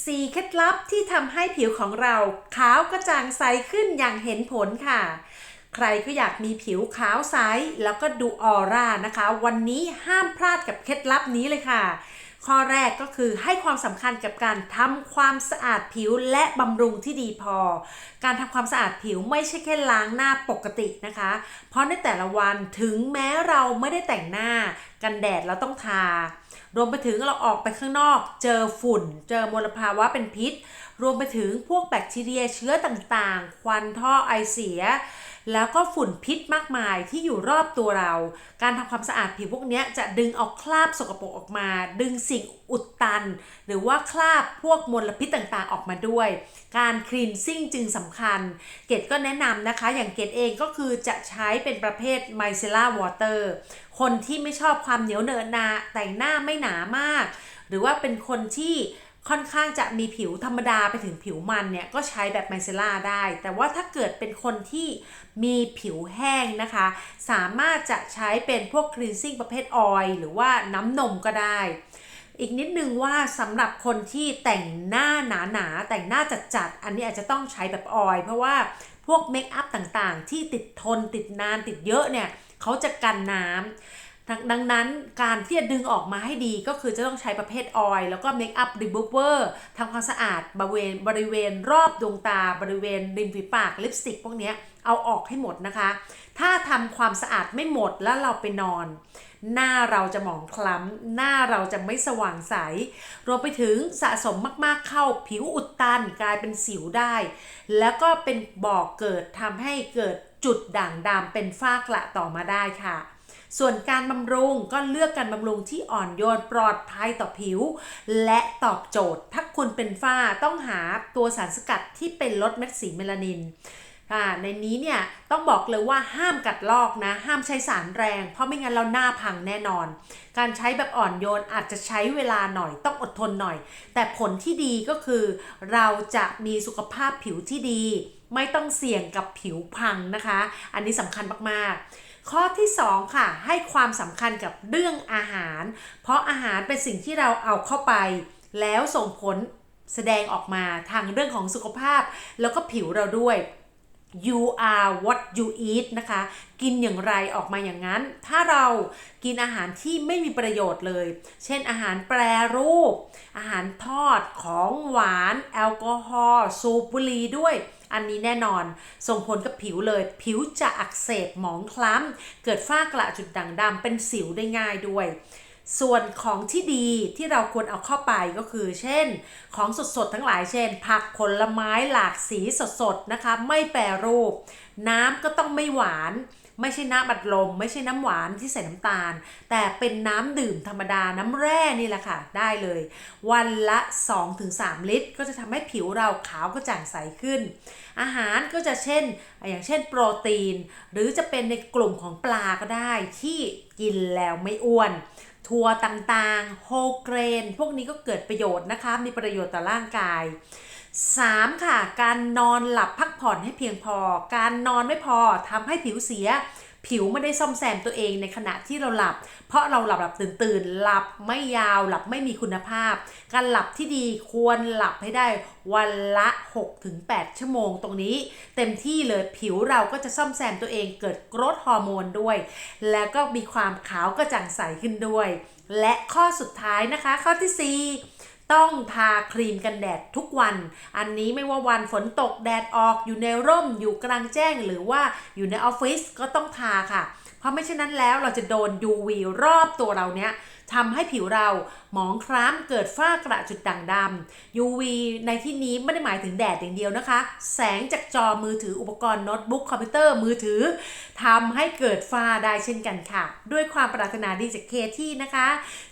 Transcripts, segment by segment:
4 เคล็ดลับที่ทำให้ผิวของเราขาวกระจ่างใสขึ้นอย่างเห็นผลค่ะ ใครก็อยากมีผิวขาวใสแล้วก็ดูออร่านะคะ วันนี้ห้ามพลาดกับเคล็ดลับนี้เลยค่ะ ข้อแรกก็คือให้ความสำคัญกับการทำความสะอาดผิวและบำรุงที่ดีพอ การทำความสะอาดผิวไม่ใช่แค่ล้างหน้าปกตินะคะ เพราะในแต่ละวันถึงแม้เราไม่ได้แต่งหน้า กันแดดเราต้องทา รวมไปถึงเราออกไปข้างนอก เจอฝุ่น เจอมลภาวะเป็นพิษ รวมไปถึงพวกแบคทีเรียเชื้อต่างๆ ควันท่อไอเสียแล้วก็ฝุ่นพิษมากมายที่อยู่รอบตัวเรา การทำความสะอาดผิวพวกนี้จะดึงเอาคราบสกปรกออกมา ดึงสิ่งอุดตัน หรือว่าคราบพวกมลพิษต่างๆออกมาด้วย การคลีนซิ่งจึงสำคัญ เกดก็แนะนำนะคะ อย่างเกดเองก็คือจะใช้เป็นประเภทไมเซล่าวอเตอร์คนที่ไม่ชอบความเหนียวเนอะนาแต่งหน้าไม่หนามาก หรือว่าเป็นคนที่ ค่อนข้างจะมีผิวธรรมดาไปถึงผิวมันเนี่ยก็ใช้แบบไมเซล่าได้ แต่ว่าถ้าเกิดเป็นคนที่มีผิวแห้งนะคะ สามารถจะใช้เป็นพวกคลีนซิ่งประเภทออยล์หรือว่าน้ำนมก็ได้ อีกนิดนึงว่าสำหรับคนที่แต่งหน้าหนาๆแต่งหน้าจัดๆอันนี้อาจจะต้องใช้แบบออยล์เพราะว่าพวกเมคอัพต่างๆ ที่ติดทนติดนานติดเยอะเนี่ยเขาจะกันน้ำ ดังดังนั้นการที่จะดึงออกมาให้ดีก็คือจะต้องใช้ประเภทออยล์แล้วก็เมคอัพรีมูเวอร์ทำความสะอาดบริเวณบริเวณรอบดวงตา บริเวณริมฝีปากลิปสติกพวกนี้เอาออกให้หมดนะคะ ถ้าทำความสะอาดไม่หมดแล้วเราไปนอน หน้าเราจะหมองคล้ำ หน้าเราจะไม่สว่างใส รวมไปถึงสะสมมากๆเข้าผิวอุดตันกลายเป็นสิวได้ แล้วก็เป็นบ่อกเกิดทำให้เกิดจุดด่างดำเป็นฝ้ากระต่อมาได้ค่ะ ส่วนการบำรุงก็เลือกการบำรุงที่อ่อนโยนปลอดภัยต่อผิว และตอบโจทย์ ถ้าคุณเป็นฝ้าต้องหาตัวสารสกัดที่เป็นลดเม็ดสีเมลานินค่ะในนี้เนี่ยต้องบอกเลยว่าห้ามกัดลอกนะห้ามใช้สารแรง เพราะไม่งั้นเราหน้าพังแน่นอน การใช้แบบอ่อนโยนอาจจะใช้เวลาหน่อยต้องอดทนหน่อย แต่ผลที่ดีก็คือ เราจะมีสุขภาพผิวที่ดี ไม่ต้องเสี่ยงกับผิวพังนะคะ อันนี้สำคัญมากๆ ข้อที่ 2 ค่ะ ให้ความสำคัญกับเรื่องอาหาร เพราะอาหารเป็นสิ่งที่เราเอาเข้าไป แล้วส่งผลแสดงออกมาทางเรื่องของสุขภาพ แล้วก็ผิวเราด้วย you are what you eat นะคะ กินอย่างไรออกมาอย่างนั้น ถ้าเรากินอาหารที่ไม่มีประโยชน์เลย เช่นอาหารแปรรูป อาหารทอดของหวาน แอลกอฮอล์สูบบุหรี่ด้วย อันนี้แน่นอน ส่งผลกับผิวเลย ผิวจะอักเสบหมองคล้ำ เกิดฝ้ากระจุดด่างดำเป็นสิวได้ง่ายด้วยส่วนของที่ดีที่เราควรเอาเข้าไปก็คือ เช่น ของสดๆ ทั้งหลายเช่น ผักผลไม้หลากสีสดๆนะคะ ไม่แปรรูป น้ำก็ต้องไม่หวาน ไม่ใช่น้ำบัดลม ไม่ใช่น้ำหวานที่ใส่น้ำตาล แต่เป็นน้ำดื่มธรรมดาน้ำแร่นี่แหละค่ะ ได้เลย วันละ 2-3 ลิตร ก็จะทำให้ผิวเราขาวกระจ่างใสขึ้น อาหารก็จะเช่น อย่างเช่นโปรตีน หรือจะเป็นในกลุ่มของปลาก็ได้ที่กินแล้วไม่อ้วนถั่วต่างๆ โฮเกรน พวกนี้ก็เกิดประโยชน์นะคะ มีประโยชน์ต่อร่างกาย 3. ค่ะ การนอนหลับพักผ่อนให้เพียงพอ การนอนไม่พอทำให้ผิวเสีย ผิวไม่ได้ซ่อมแซมตัวเองในขณะที่เราหลับ เพราะเราหลับหลับตื่นตื่นหลับไม่ยาวหลับไม่มีคุณภาพ การหลับที่ดีควรหลับให้ได้วันละ 6-8 ชั่วโมงตรงนี้ เต็มที่เลยผิวเราก็จะซ่อมแซมตัวเองเกิดกรดฮอร์โมนด้วย แล้วก็มีความขาวกระจ่างใสขึ้นด้วย และข้อสุดท้ายนะคะข้อที่ 4 ต้องทาครีมกันแดดทุกวัน อันนี้ไม่ว่าวันฝนตกแดดออกอยู่ในร่มอยู่กลางแจ้งหรือว่าอยู่ในออฟฟิศก็ต้องทาค่ะ เพราะไม่เช่นนั้นแล้วเราจะโดน UV รอบตัวเราเนี้ย ทำให้ผิวเราหมองคล้ำเกิดฝ้ากระจุดด่างดำ UV ในที่นี้ไม่ได้หมายถึงแดดอย่างเดียวนะคะ แสงจากจอมือถืออุปกรณ์โน้ตบุ๊กคอมพิวเตอร์มือถือทำให้เกิดฝ้าได้เช่นกันค่ะ ด้วยความปรารถนาดีจากเคที่นะคะ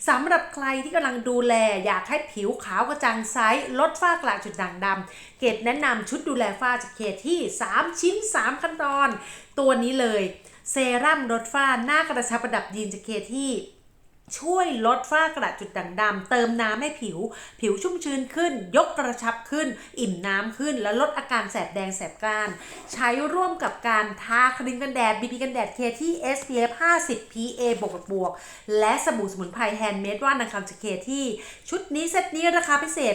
สำหรับใครที่กำลังดูแลอยากให้ผิวขาวกระจ่างใสลดฝ้ากระจุดด่างดำเกดแนะนำชุดดูแลฝ้าจากเคที่ 3 ชิ้น 3 ขั้นตอน ตัวนี้เลยเซรั่มลดฝ้าหน้ากระชับประดับยีนจากเคที่ ช่วยลดฝ้ากระจุดด่างดำเติมน้ำให้ผิว ผิวชุ่มชื้นขึ้น ยกกระชับขึ้น อิ่มน้ำขึ้น และลดอาการแสบแดงแสบกร้าน ใช้ร่วมกับการทาครีมกันแดด BB กันแดดเคที่ SPF 50 PA บวกบวก และสบู่สมุนไพรแฮนด์เมดว่านางคำจากเคที่ ชุดนี้เซตนี้ราคาพิเศษ